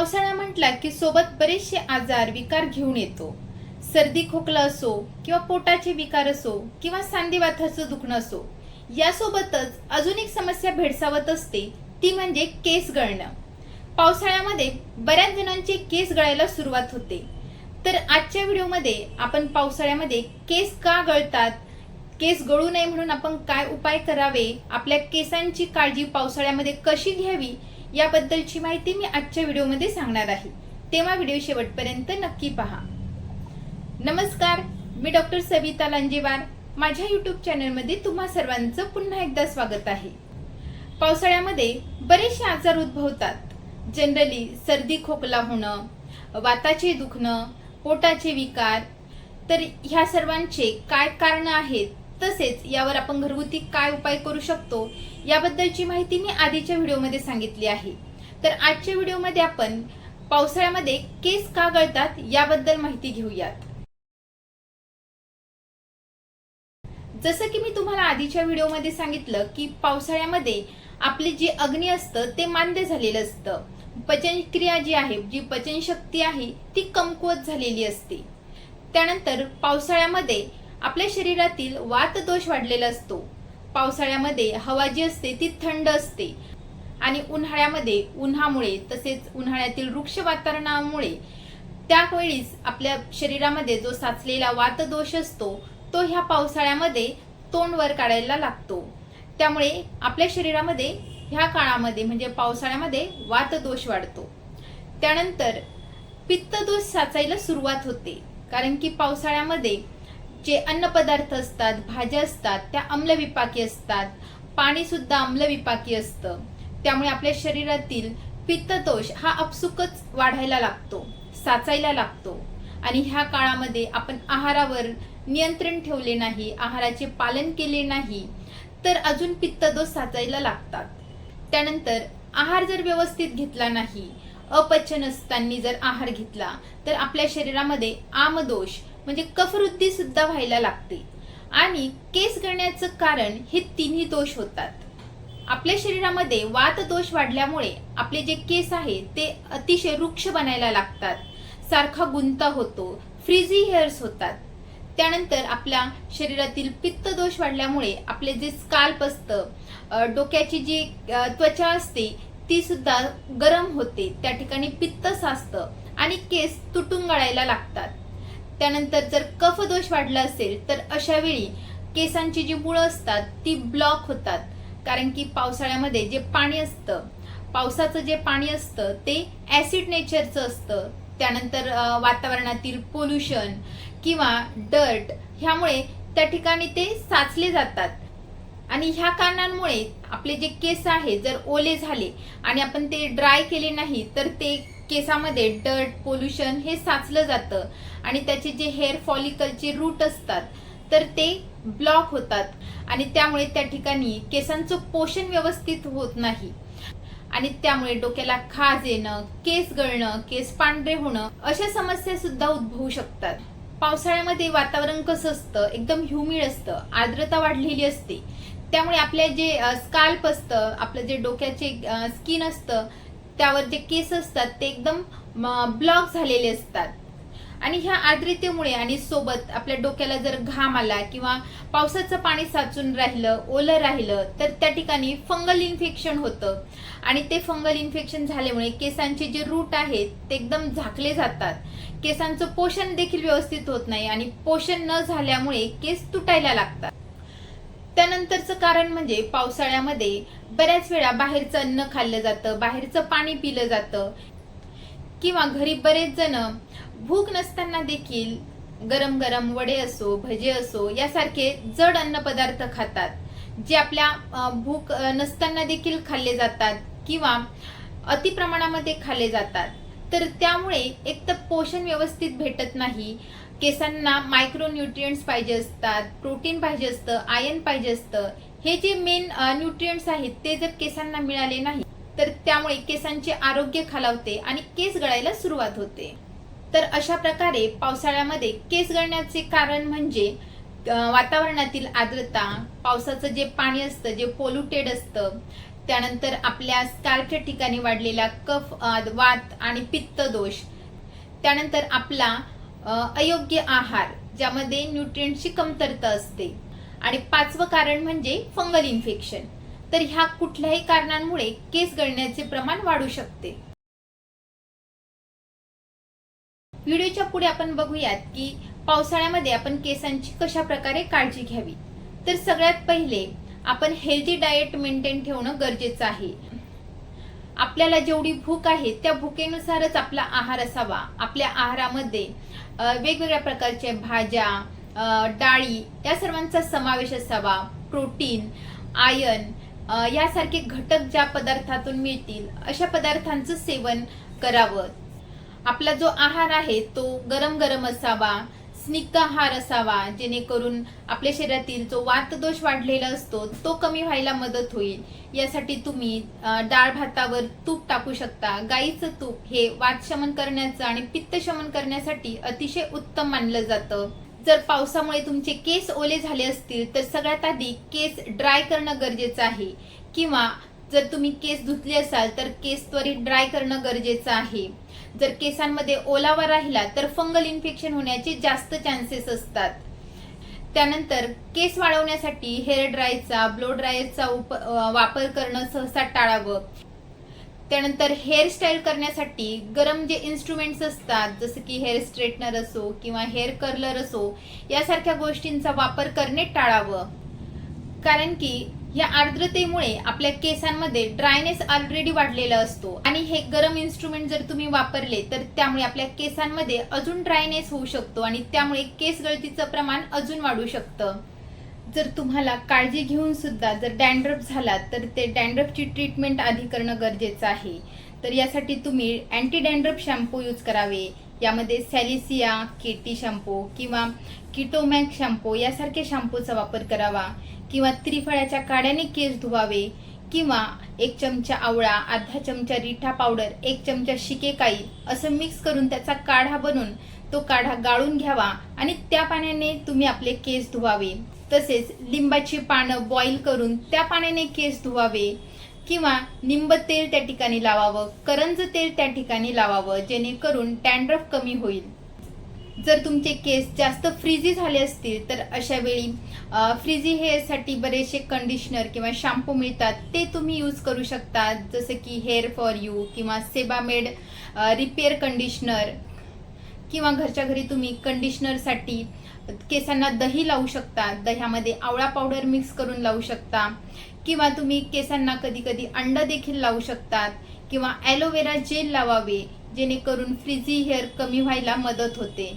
पावसाळा म्हटला की सोबत बरेचसे आजार विकार घेऊन येतो. सर्दी खोकला असो किंवा पोटाचे विकार असो किंवा सांधीवाताचं दुखणं असो यासोबतच अजून एक समस्या भेडसावत असते ती म्हणजे केस गळणं. पावसाळ्यामध्ये बऱ्याच जणांचे केस गळायला सुरुवात होते. तर आजच्या व्हिडिओमध्ये आपण पावसाळ्यामध्ये केस का गळतात केस गळू नये म्हणून आपण काय उपाय करावे आपल्या केसांची काळजी पावसाळ्यामध्ये कशी घ्यावी याबद्दलची माहिती मी आजच्या व्हिडिओमध्ये सांगणार आहे. तेव्हा व्हिडिओ शेवटपर्यंत नक्की पहा. नमस्कार मी डॉक्टर सविता लांजेवार. माझ्या युट्यूब चॅनलमध्ये तुम्हा सर्वांचं पुन्हा एकदा स्वागत आहे. पावसाळ्यामध्ये बरेचसे आजार उद्भवतात. जनरली सर्दी खोकला होणं वाताचे दुखणं पोटाचे विकार. तर ह्या सर्वांचे काय कारणं आहेत? तसेच यावर आपण घरगुती काय उपाय करू शकतो याबद्दलची माहिती मी आधीच्या व्हिडिओमध्ये सांगितली आहे. तर आजच्या व्हिडिओमध्ये आपण पावसाळ्यामध्ये केस का गळतात याबद्दल माहिती घेऊयात. जसं की मी तुम्हाला आधीच्या व्हिडिओमध्ये सांगितलं की पावसाळ्यामध्ये आपले जे अग्नी असतं ते मांद्य झालेलं असतं. पचनक्रिया जी आहे जी पचनशक्ती आहे ती कमकुवत झालेली असते. त्यानंतर पावसाळ्यामध्ये आपल्या शरीरातील वात दोष वाढलेला असतो. पावसाळ्यामध्ये हवा जी असते ती थंड असते. आणि उन्हाळ्यामध्ये उन्हामुळे तसेच उन्हाळ्यातील वृक्ष वातावरणामुळे त्यावेळीच आपल्या शरीरामध्ये जो साचलेला वातदोष असतो तो ह्या पावसाळ्यामध्ये तोंडवर काढायला लागतो. त्यामुळे आपल्या शरीरामध्ये ह्या काळामध्ये म्हणजे पावसाळ्यामध्ये वातदोष वाढतो. त्यानंतर पित्तदोष साचायला सुरुवात होते. कारण की पावसाळ्यामध्ये जे अन्नपदार्थ असतात भाज्या असतात त्या आम्लविपाकी असतात. पाणी सुद्धा आम्लविपाकी असतं. त्यामुळे आपल्या शरीरातील पित्तदोष हा अपसुकच वाढायला लागतो साचायला लागतो. आणि ह्या काळामध्ये आपण आहारावर नियंत्रण ठेवले नाही आहाराचे पालन केले नाही तर अजून पित्तदोष साचायला लागतात. त्यानंतर आहार जर व्यवस्थित घेतला नाही अपचन असताना जर आहार घेतला तर आपल्या शरीरामध्ये आमदोष म्हणजे कफवृद्धी सुद्धा व्हायला लागते. आणि केस गळण्याचं कारण हे तिन्ही दोष होतात. आपल्या शरीरामध्ये वात दोष वाढल्यामुळे आपले जे केस आहे ते अतिशय रुक्ष बनायला लागतात. सारखा गुंता होतो फ्रीझी हेअर्स होतात. त्यानंतर आपल्या शरीरातील पित्त दोष वाढल्यामुळे आपले जे स्काल्प असतं डोक्याची जी त्वचा असते ती सुद्धा गरम होते. त्या ठिकाणी पित्त साचतं आणि केस तुटून गळायला लागतात. त्यानंतर जर कफ दोष वाढला असेल तर अशा वेळी केसांची जी मुळं असतात ती ब्लॉक होतात. कारण की पावसाळ्यामध्ये जे पाणी असतं पावसाचं जे पाणी असतं ते ऍसिड नेचरचं असतं. त्यानंतर वातावरणातील पोल्युशन किंवा डर्ट ह्यामुळे त्या ठिकाणी ते साचले जातात. आणि ह्या कारणांमुळे आपले जे केस आहे जर ओले झाले आणि आपण ते ड्राय केले नाही तर ते केसामध्ये डर्ट पोल्युशन हे साचलं जातं. आणि त्याचे जे हेअर फॉलिकलचे रूट असतात तर ते ब्लॉक होतात. आणि त्यामुळे त्या ठिकाणी केसांचं पोषण व्यवस्थित होत नाही. आणि त्यामुळे डोक्याला खाज येणं केस गळणं केस पांढरे होणं अशा समस्या सुद्धा उद्भवू शकतात. पावसाळ्यामध्ये वातावरण कसं असतं? एकदम ह्युमिड असतं आर्द्रता वाढलेली असते. त्यामुळे आपले जे स्काल्प असतं आपलं जे डोक्याचे स्किन असतं त्यावर जे केस असतात ते एकदम ब्लॉक झालेले असतात. आणि ह्या आर्द्रतेमुळे आणि सोबत आपल्या डोक्याला जर घाम आला किंवा पावसाचं पाणी साचून राहिलं ओलं राहिलं तर त्या ठिकाणी फंगल इन्फेक्शन होतं. आणि ते फंगल इन्फेक्शन झाल्यामुळे केसांचे जे रूट आहेत ते एकदम झाकले जातात. केसांचं पोषण देखील व्यवस्थित होत नाही आणि पोषण न झाल्यामुळे केस तुटायला लागतात. त्यानंतरचं कारण म्हणजे पावसाळ्यामध्ये बऱ्याच वेळा बाहेरचं अन्न खाल्लं जातं बाहेरचं पाणी पिलं जातं. किंवा घरी बरेच जण भूक नसताना देखील गरम गरम वडे असो भजे असो यासारखे जड अन्न पदार्थ खातात जे आपल्या भूक नसताना देखील खाल्ले जातात किंवा अति प्रमाणामध्ये खाल्ले जातात. तर त्यामुळे एक तर पोषण व्यवस्थित भेटत नाही केसांना मायक्रोन्यूट्रियंट्स पाहिजे असतात प्रोटीन पाहिजे असतं आयन पाहिजे असतं. हे जे मेन न्यूट्रियंट्स आहेत ते जर केसांना मिळाले नाही तर त्यामुळे केसांचे आरोग्य खालावते आणि केस गळायला सुरुवात होते. तर अशा प्रकारे पावसाळ्यामध्ये केस गळण्याचे कारण म्हणजे वातावरणातील आर्द्रता पावसाचं जे पाणी असतं जे पोल्युटेड असतं त्यानंतर आपल्या स्कार्फच्या ठिकाणी वाढलेला कफ वात आणि पित्त दोष त्यानंतर आपला अयोग्य आहार ज्यामध्ये न्यूट्रिएंटची कमतरता असते. आणि पाचवं कारण म्हणजे फंगल इन्फेक्शन तर ह्या कुठल्याही कारणांमुळे केस गळण्याचे प्रमाण वाढू शकते. व्हिडिओच्या पुढे आपण बघूयात की पावसाळ्यामध्ये आपण केसांची कशा प्रकारे काळजी घ्यावी. तर सगळ्यात पहिले आपण हेल्दी डाएट मेंटेन ठेवणं गरजेचं आहे. आपल्याला जेवढी भूक आहे त्या भुकेनुसारच आपला आहार असावा. आपल्या आहारामध्ये वेगवेगळ्या प्रकारच्या भाज्या डाळी या सर्वांचा समावेश असावा. प्रोटीन आयन यासारखे घटक ज्या पदार्थातून मिळतील अशा पदार्थांचं सेवन करावं. आपला जो आहार आहे तो गरम गरम असावा. स्निग्ध आहार असावा जेणेकरून आपल्या शरीरातील जो वातदोष वाढलेला असतो तो कमी व्हायला मदत होईल. यासाठी तुम्ही डाळ भातावर तूप टाकू शकता. गाईचं तूप हे वात शमन करण्याचं आणि पित्त शमन करण्यासाठी अतिशय उत्तम मानलं जातं. जर पावसामुळे तुमचे केस ओले झाले असतील तर सगळ्यात आधी केस ड्राय करणं गरजेचं आहे. किंवा जर तुम्ही केस धुतले असाल तर केस त्वरित ड्राय करणं गरजेचं आहे. जर केसांमध्ये ओलावा राहिला तर फंगल इन्फेक्शन होण्याचे जास्त चान्सेस असतात. त्यानंतर केस वाढवण्यासाठी हेअर ड्रायचा ब्लो ड्रायरचा उप वापर करणं सहसा टाळावं. त्यानंतर हेअरस्टाईल करण्यासाठी गरम जे इन्स्ट्रुमेंट्स असतात जसं की हेअर स्ट्रेटनर असो किंवा हेअर कर्लर असो यासारख्या गोष्टींचा वापर करणे टाळावं. कारण की या आर्द्रतेमुळे आपल्या केसांमध्ये ड्रायनेस ऑलरेडी वाढलेला असतो. आणि हे गरम इन्स्ट्रुमेंट जर तुम्ही वापरले तर त्यामुळे आपल्या केसांमध्ये अजून ड्रायनेस होऊ शकतो आणि त्यामुळे केस गळतीचं प्रमाण अजून वाढू शकतं. जर तुम्हाला काळजी घेऊन सुद्धा जर डॅन्ड्रफ झाला तर ते डॅन्ड्रफची ट्रीटमेंट आधी करणं गरजेचं आहे. तर यासाठी तुम्ही अँटी डॅन्ड्रफ शॅम्पू यूज करावे. यामध्ये सॅलिसिया केटी शॅम्पू किंवा किटोमॅक शॅम्पू यासारख्या शॅम्पूचा वापर करावा. किंवा त्रिफळाच्या काड्याने केस धुवावे किंवा एक चमचा आवळा अर्धा चमचा रिठा पावडर एक चमचा शिकेकाई असं मिक्स करून त्याचा काढा बनवून तो काढा गाळून घ्यावा आणि त्या पाण्याने तुम्ही आपले केस धुवावे. तसेच लिंबाची पानं बॉईल करून त्या पाण्याने केस धुवावे किंवा निंब तेल त्या ठिकाणी लावावं करंज तेल त्या ठिकाणी लावावं जेणेकरून टँड्रफ कमी होईल. जर तुमचे केस जास्त फ्रिजी झाले असतील तर अशा वेळी फ्रीझी हेअरसाठी बरेचसे कंडिशनर किंवा शॅम्पू मिळतात. ते तुम्ही यूज करू शकता. जसं की हेअर फॉर यू किंवा सेबामेड रिपेअर कंडिशनर किंवा घरच्या घरी तुम्ही कंडिशनरसाठी केसांना दही लावू शकता. दह्यामध्ये आवळा पावडर मिक्स करून लावू शकता. किंवा तुम्ही केसांना कधी कधी अंड देखील लावू शकतात किंवा ॲलोवेरा जेल लावावे जेणेकरून फ्रिझी हेअर कमी व्हायला मदत होते.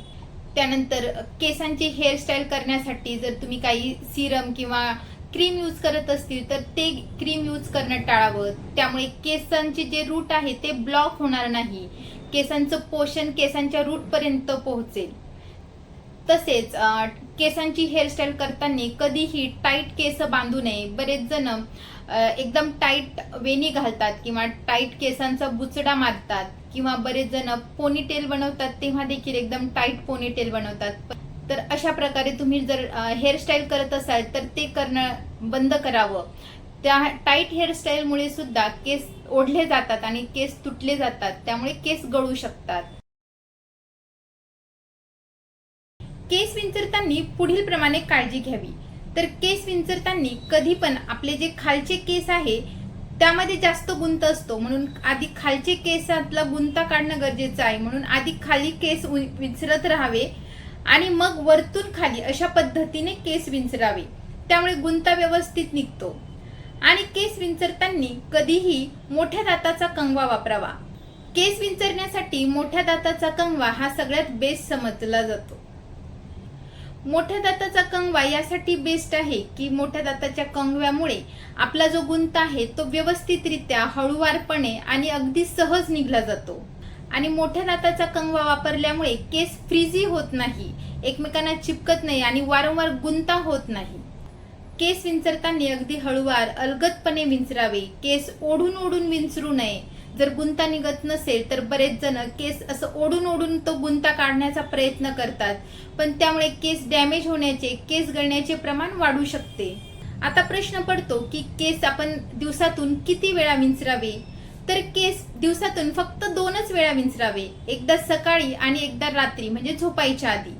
त्यानंतर केसांची हेअरस्टाईल करण्यासाठी जर तुम्ही काही सिरम किंवा क्रीम यूज करत असतील तर ते क्रीम यूज करणं टाळावं. त्यामुळे केसांचे जे रूट आहे ते ब्लॉक होणार नाही. केसांचं पोषण केसांच्या रूट पर्यंत पोहोचेल. तसेच केसांची हेअरस्टाईल करताना कधीही टाईट केस बांधू नये. बरेच जण एकदम टाईट वेणी घालतात किंवा टाईट केसांचा बुचडा मारतात किंवा बरेच जण पोनीटेल बनवतात तेव्हा देखील एकदम टाईट पोनीटेल बनवतात. तर अशा प्रकारे तुम्ही जर हेअरस्टाईल करत असाल तर ते करणं बंद करावं. त्या टाईट हेअरस्टाईलमुळे सुद्धा केस ओढले जातात आणि केस तुटले जातात त्यामुळे केस गळू शकतात. केस विंचरताना पुढील प्रमाणे काळजी घ्यावी. तर केस विंचरताना कधी पण आपले जे खालचे केस आहे त्यामध्ये जास्त गुंत असतो. म्हणून आधी खालचे केसातला गुंता काढणं गरजेचं आहे. म्हणून आधी खाली केस उ- विंचरत राहावे आणि मग वरतून खाली अशा पद्धतीने केस विंचरावे. त्यामुळे गुंता व्यवस्थित निघतो. आणि केस विंचरताना कधीही मोठ्या दाताचा कंगवा वापरावा. केस विंचरण्यासाठी मोठ्या दाताचा कंगवा हा सगळ्यात बेस्ट समजला जातो. मोठ्या दाताचा कंगवा यासाठी बेस्ट आहे की मोठ्या दाताच्या कंगव्यामुळे आपला जो गुंत आहे तो व्यवस्थितरित्या हळूवारपणे आणि अगदी सहज निघला जातो. आणि मोठ्या दाताचा कंगवा वापरल्यामुळे केस फ्रीझी होत नाही एकमेकांना चिपकत नाही आणि वारंवार गुंता होत नाही. केस विंचरताना अगदी हळूवार अलगदपणे विंचरावे केस ओढून ओढून विंचरू नये जर गुंता निघत नसेल तर बरेच जण केस असं ओढून ओढून तो गुंता काढण्याचा प्रयत्न करतात. पण त्यामुळे केस डॅमेज होण्याचे केस गळण्याचे प्रमाण वाढू शकते. आता प्रश्न पडतो की केस आपण दिवसातून किती वेळा विंचरावे? तर केस दिवसातून फक्त दोनच वेळा विंचरावे. एकदा सकाळी आणि एकदा रात्री म्हणजे झोपायच्या आधी.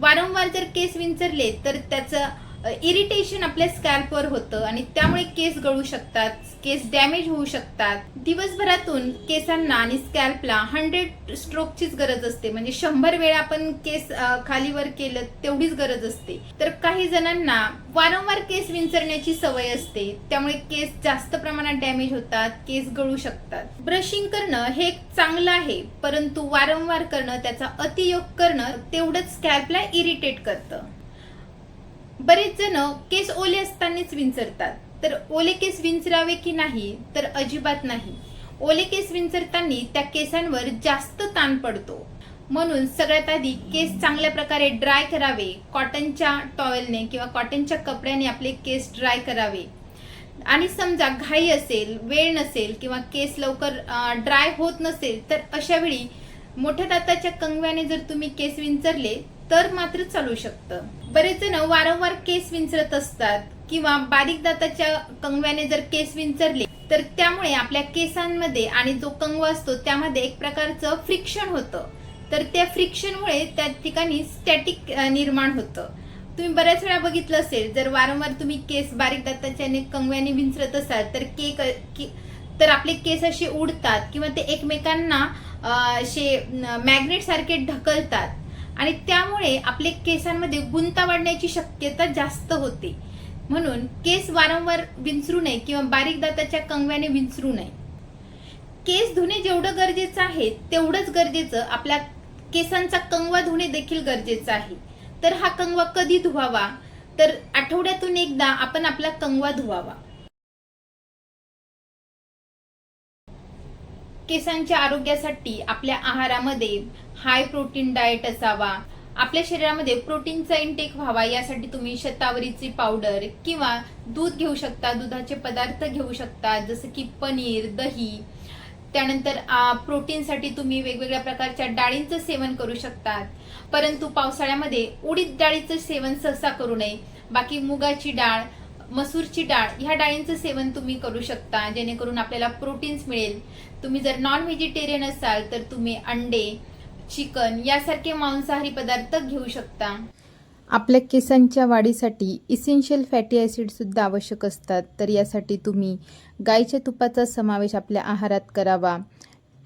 वारंवार जर केस विंचरले तर त्याचं इरिटेशन आपल्या स्कॅल्पवर होतं आणि त्यामुळे केस गळू शकतात केस डॅमेज होऊ शकतात. दिवसभरातून केसांना आणि स्कॅल्पला हंड्रेड स्ट्रोकचीच गरज असते. म्हणजे शंभर वेळा आपण केस खालीवर केलं तेवढीच गरज असते. तर काही जणांना वारंवार केस विंचरण्याची सवय असते. त्यामुळे केस जास्त प्रमाणात डॅमेज होतात केस गळू शकतात. ब्रशिंग करणं हे एक चांगलं आहे परंतु वारंवार करणं त्याचा अतियोग करणं तेवढंच स्कॅल्पला इरिटेट करतं. बरेच जण केस ओले असतानाच विंचरतात. तर ओले केस विंचरावे की नाही तर अजिबात नाही. ओले केस विंचरताना त्या केसांवर जास्त ताण पडतो. म्हणून सगळ्यात आधी केस चांगल्या प्रकारे ड्राय करावे. कॉटनच्या टॉवेलने किंवा कॉटनच्या कपड्याने आपले केस ड्राय करावे. आणि समजा घाई असेल वेळ नसेल किंवा केस लवकर ड्राय होत नसेल तर अशा वेळी मोठ्या दाताच्या कंगव्याने जर तुम्ही केस विंचरले तर मात्र चालू शकतं. बरेच जण वारंवार केस विंचरत असतात किंवा बारीक दाताच्या कंगव्याने जर केस विंचरले तर त्यामुळे आपल्या केसांमध्ये आणि जो कंगवा असतो त्यामध्ये एक प्रकारचं फ्रिक्शन होतं. तर त्या फ्रिक्शनमुळे त्या ठिकाणी स्टॅटिक निर्माण होतं. तुम्ही बऱ्याच वेळा बघितलं असेल जर वारंवार तुम्ही केस बारीक दाताच्या आणि कंगव्याने विंचरत असाल तर केक के- तर आपले केस असे उडतात किंवा ते एकमेकांना असे मॅग्नेट सारखे ढकलतात. आणि त्यामुळे आपले केसांमध्ये गुंता वाढण्याची शक्यता जास्त होते. म्हणून केस वारंवार विंचरू नये किंवा बारीक दाताच्या कंगव्याने विंचरू नये. केस धुणे जेवढं गरजेचं आहे तेवढंच गरजेचं. आपल्या केसांचा कंगवा धुणे देखील गरजेचं आहे. तर हा कंगवा कधी धुवावा? तर आठवड्यातून एकदा आपण आपला कंगवा धुवावा. केसांच्या आरोग्यासाठी आपल्या आहारामध्ये हाय प्रोटीन डाएट असावा. आपल्या शरीरामध्ये प्रोटीनचा इंटेक व्हावा यासाठी तुम्ही शतावरीची पावडर किंवा दूध घेऊ शकता दुधाचे पदार्थ घेऊ शकता जसं की पनीर दही. त्यानंतर प्रोटीनसाठी तुम्ही वेगवेगळ्या प्रकारच्या डाळींचं सेवन करू शकतात. परंतु पावसाळ्यामध्ये उडीद डाळीचं सेवन सहसा करू नये. बाकी मुगाची डाळ मसूरची डाळ ह्या डाळींचं सेवन तुम्ही करू शकता जेणेकरून आपल्याला प्रोटीन्स मिळेल. तुम्ही जर नॉन व्हेजिटेरियन असाल तर तुम्ही अंडे चिकन यासारखे मांसाहारी पदार्थ घेऊ शकता. आपल्या केसांच्या वाढीसाठी इसेन्शियल फॅटी ॲसिडसुद्धा आवश्यक असतात. तर यासाठी तुम्ही गाईच्या तुपाचा समावेश आपल्या आहारात करावा.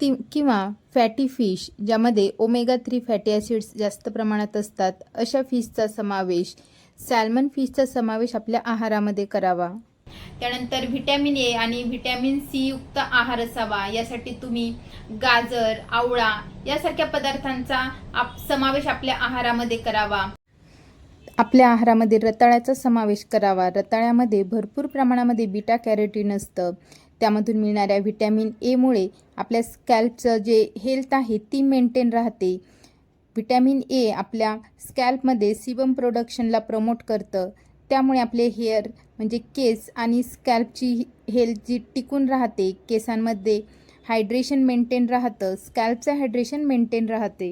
ती किंवा फॅटी फिश ज्यामध्ये ओमेगा थ्री फॅटी ॲसिड्स जास्त प्रमाणात असतात अशा फिशचा समावेश सॅल्मन फिशचा समावेश आपल्या आहारामध्ये करावा. त्यानंतर व्हिटॅमिन ए आणि व्हिटॅमिन सी युक्त आहार असावा. यासाठी तुम्ही गाजर आवळा यासारख्या पदार्थांचा आप- समावेश आपल्या आहारामध्ये करावा. आपल्या आहारामध्ये रताळ्याचा समावेश करावा. रताळ्यामध्ये भरपूर प्रमाणामध्ये बीटा कॅरेटीन असतं. त्यामधून मिळणाऱ्या व्हिटॅमिन एमुळे आपल्या स्कॅल्पचं जे हेल्थ आहे ती मेंटेन राहते. व्हिटॅमिन ए आपल्या स्कॅल्पमध्ये सिबम प्रोडक्शनला प्रमोट करतं. त्यामुळे आपले हेअर म्हणजे केस आणि स्कॅल्पची हेल्थ जी टिकून राहते केसांमध्ये हायड्रेशन मेंटेन राहतं स्कॅल्पचं हायड्रेशन मेंटेन राहते.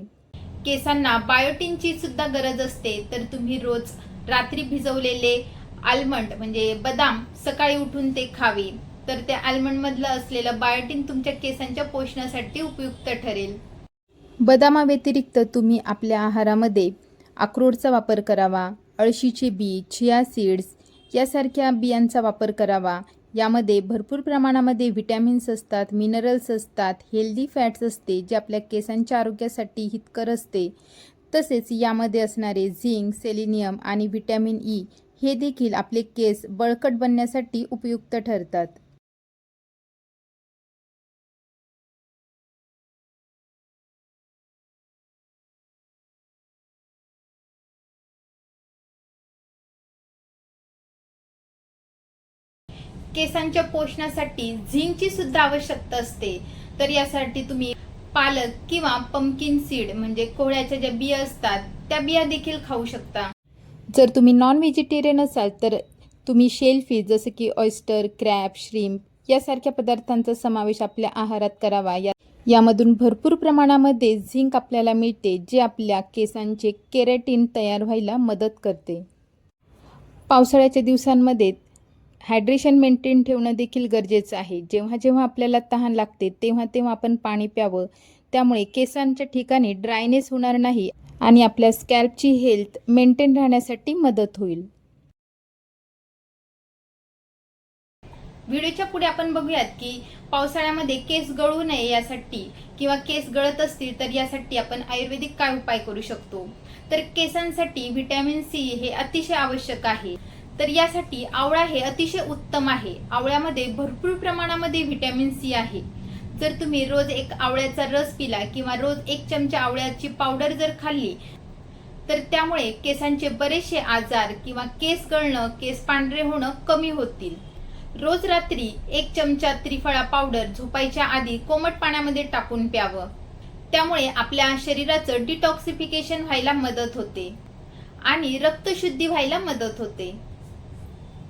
केसांना बायोटिनची सुद्धा गरज असते तर तुम्ही रोज रात्री भिजवलेले आल्मंड म्हणजे बदाम सकाळी उठून ते खावे. तर त्या आल्मंड मधलं असलेलं बायोटिन तुमच्या केसांच्या पोषणासाठी उपयुक्त ठरेल. बदामाव्यतिरिक्त तुम्ही आपल्या आहारामध्ये अक्रोडचा वापर करावा. अळशीचे बी चिया सीड्स यासारख्या बियांचा वापर करावा. यामध्ये भरपूर प्रमाणामध्ये व्हिटॅमिन्स असतात मिनरल्स असतात हेल्दी फॅट्स असते जे आपल्या केसांच्या आरोग्यासाठी हितकर असते. तसेच यामध्ये असणारे झिंक सेलिनियम आणि व्हिटॅमिन ई हे देखील आपले केस बळकट बनण्यासाठी उपयुक्त ठरतात. केसांच्या पोषणासाठी झिंकची सुद्धा आवश्यकता असते. तर यासाठी तुम्ही पालक किंवा पंपकिन सीड म्हणजे कोहळ्याच्या ज्या बिया असतात त्या बिया देखील खाऊ शकता. जर तुम्ही नॉन व्हेजिटेरियन असाल तर तुम्ही शेलफिश जसं की ऑयस्टर क्रॅप श्रीम्प यासारख्या पदार्थांचा समावेश आपल्या आहारात करावा. या यामधून भरपूर प्रमाणामध्ये झिंक आपल्याला मिळते जे आपल्या केसांचे केरेटिन तयार व्हायला मदत करते. पावसाळ्याच्या दिवसांमध्ये हायड्रेशन मेंटेन ठेवणं देखील गरजेचं आहे. जेव्हा जेव्हा आपल्याला तहान लागते तेव्हा तेव्हा आपण पाणी प्यावं. त्यामुळे केसांच्या ठिकाणी ड्रायनेस होणार नाही आणि आपल्या स्कॅल्पची हेल्थ मेंटेन राहण्यासाठी मदत होईल. व्हिडिओच्या पुढे आपण बघूयात की पावसाळ्यामध्ये केस गळू नये यासाठी किंवा केस गळत असतील तर यासाठी आपण आयुर्वेदिक काय उपाय करू शकतो? तर केसांसाठी व्हिटॅमिन सी हे अतिशय आवश्यक आहे. तर यासाठी आवळा हे अतिशय उत्तम आहे. आवळ्यामध्ये भरपूर प्रमाणामध्ये व्हिटॅमिन सी आहे. जर तुम्ही रोज एक आवळ्याचा रस पिला किंवा रोज एक चमचा आवळ्याची पावडर जर खाल्ली तर त्यामुळे केसांचे बरेचसे आजार किंवा केस गळणं केस पांढरे होणं कमी होतील. रोज रात्री एक चमचा त्रिफळा पावडर झोपायच्या आधी कोमट पाण्यामध्ये टाकून प्यावं. त्यामुळे आपल्या शरीराचं डिटॉक्सिफिकेशन व्हायला मदत होते आणि रक्तशुद्धी व्हायला मदत होते.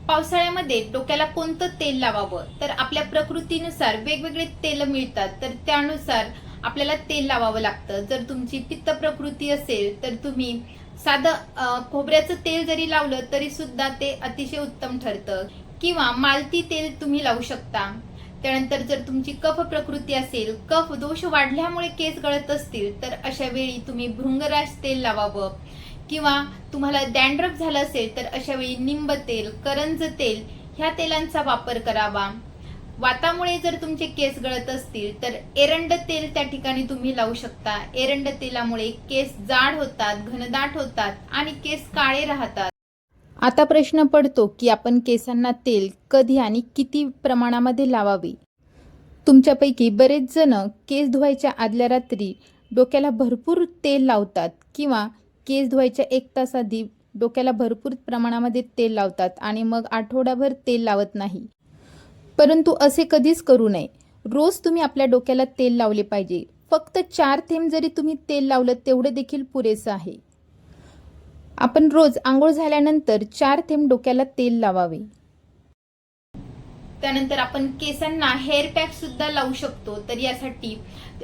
पावसाळ्यामध्ये डोक्याला कोणतं तेल लावावं? तर आपल्या प्रकृतीनुसार वेगवेगळे तेल मिळतात. तर त्यानुसार आपल्याला तेल लावावं लागतं. जर तुमची पित्त प्रकृती असेल तर तुम्ही साधं खोबऱ्याचं तेल जरी लावलं तरी सुद्धा ते अतिशय उत्तम ठरतं. किंवा मालती तेल तुम्ही लावू शकता. त्यानंतर जर तुमची कफ प्रकृती असेल कफ दोष वाढल्यामुळे केस गळत असतील तर अशा वेळी तुम्ही भृंगराज तेल लावावं. किंवा तुम्हाला डॅन्ड्रफ झालं असेल तर अशा वेळी निंब तेल करंज तेल ह्या तेलांचा वापर करावा. वातामुळे जर तुमचे केस गळत असतील तर एरंड तेल त्या ठिकाणी तुम्ही लावू शकता. एरंड तेलामुळे केस जाड होतात घनदाट होतात आणि केस काळे राहतात. आता प्रश्न पडतो की आपण केसांना तेल कधी आणि किती प्रमाणामध्ये लावावे? तुमच्यापैकी बरेच जण केस धुवायच्या आदल्या रात्री डोक्याला भरपूर तेल लावतात किंवा केस धुवायच्या एक तास आधी डोक्याला भरपूर प्रमाणामध्ये तेल लावतात आणि मग आठवडाभर तेल लावत नाही. परंतु असे कधीच करू नये. रोज तुम्ही आपल्या डोक्याला तेल लावले पाहिजे. फक्त चार थेंब जरी तुम्ही तेल लावलं तेवढे देखील पुरेसं आहे. आपण रोज आंघोळ झाल्यानंतर चार थेंब डोक्याला तेल लावावे. त्यानंतर आपण केसांना हेअर पॅक सुद्धा लावू शकतो. तर यासाठी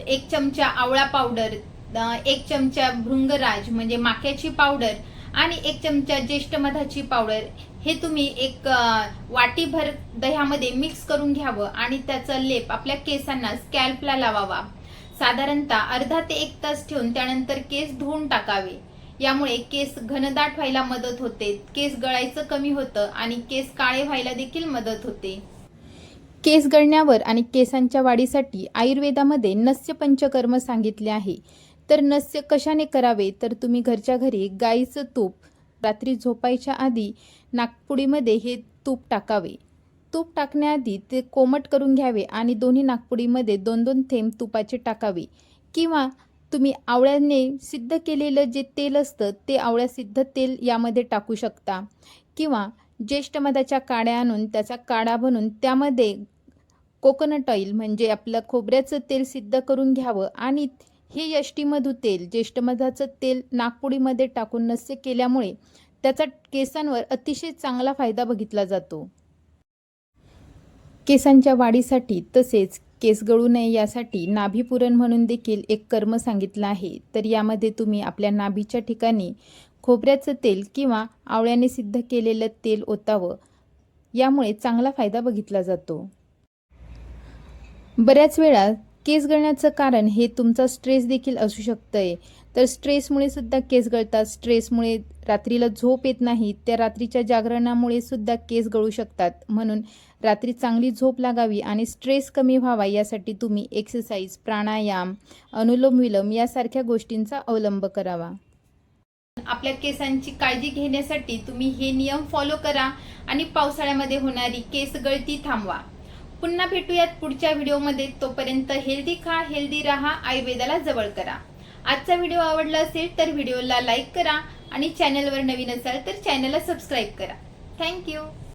एक चमचा आवळा पावडर एक चमचा भृंगराज म्हणजे माक्याची पावडर आणि एक चमचा ज्येष्ठ मधाची पावडर हे तुम्ही एक वाटीभर दह्यामध्ये मिक्स करून घ्यावं आणि त्याचा लेप आपल्या केसांना स्कॅल्पला लावावा. साधारणतः अर्धा ते एक तास ठेवून त्यानंतर केस धुवून टाकावे. यामुळे केस घनदाट व्हायला मदत होते केस गळायचं कमी होतं आणि केस काळे व्हायला देखील मदत होते. केस गळण्यावर आणि केसांच्या वाढीसाठी आयुर्वेदामध्ये नस्य पंचकर्म सांगितले आहे. तर नस्य कशाने करावे? तर तुम्ही घरच्या घरी गाईचं तूप रात्री झोपायच्या आधी नागपुडीमध्ये हे तूप टाकावे. तूप टाकण्याआधी ते कोमट करून घ्यावे आणि दोन्ही नागपुडीमध्ये दोन दोन थेंब तुपाचे टाकावे. किंवा तुम्ही आवळ्याने सिद्ध केलेलं जे तेल असतं ते आवळ्या सिद्ध तेल यामध्ये टाकू शकता. किंवा ज्येष्ठ मधाच्या काड्या आणून त्याचा काढा बनवून त्यामध्ये कोकोनट ऑइल म्हणजे आपलं खोबऱ्याचं तेल सिद्ध करून घ्यावं आणि हे यष्टीमधू तेल ज्येष्ठमधाचं तेल नागपुडीमध्ये टाकून नस्य केल्यामुळे त्याचा केसांवर अतिशय चांगला फायदा बघितला जातो. केसांच्या वाढीसाठी तसेच केस गळू नये यासाठी नाभीपुरण म्हणून देखील एक कर्म सांगितलं आहे. तर यामध्ये तुम्ही आपल्या नाभीच्या ठिकाणी खोबऱ्याचं तेल किंवा आवळ्याने सिद्ध केलेलं तेल ओतावं. यामुळे चांगला फायदा बघितला जातो. बऱ्याच वेळा केस गळण्याचं कारण हे तुमचा स्ट्रेस देखील असू शकतंय. तर स्ट्रेसमुळे सुद्धा केस गळतात. स्ट्रेसमुळे रात्रीला झोप येत नाही. त्या रात्रीच्या जागरणामुळे सुद्धा केस गळू शकतात. म्हणून रात्री चांगली झोप लागावी आणि स्ट्रेस कमी व्हावा यासाठी तुम्ही एक्सरसाइज प्राणायाम अनुलोम विलोम यासारख्या गोष्टींचा अवलंब करावा. आपल्या केसांची काळजी घेण्यासाठी तुम्ही हे नियम फॉलो करा आणि पावसाळ्यामध्ये होणारी केस गळती थांबवा. पुन्हा भेटूयात पुढच्या व्हिडिओमध्ये. तोपर्यंत हेल्दी खा हेल्दी राहा आयुर्वेदाला जवळ करा. आजचा व्हिडिओ आवडला असेल तर व्हिडिओला लाईक करा आणि चॅनलवर नवीन असाल तर चॅनलला सबस्क्राईब करा. थँक्यू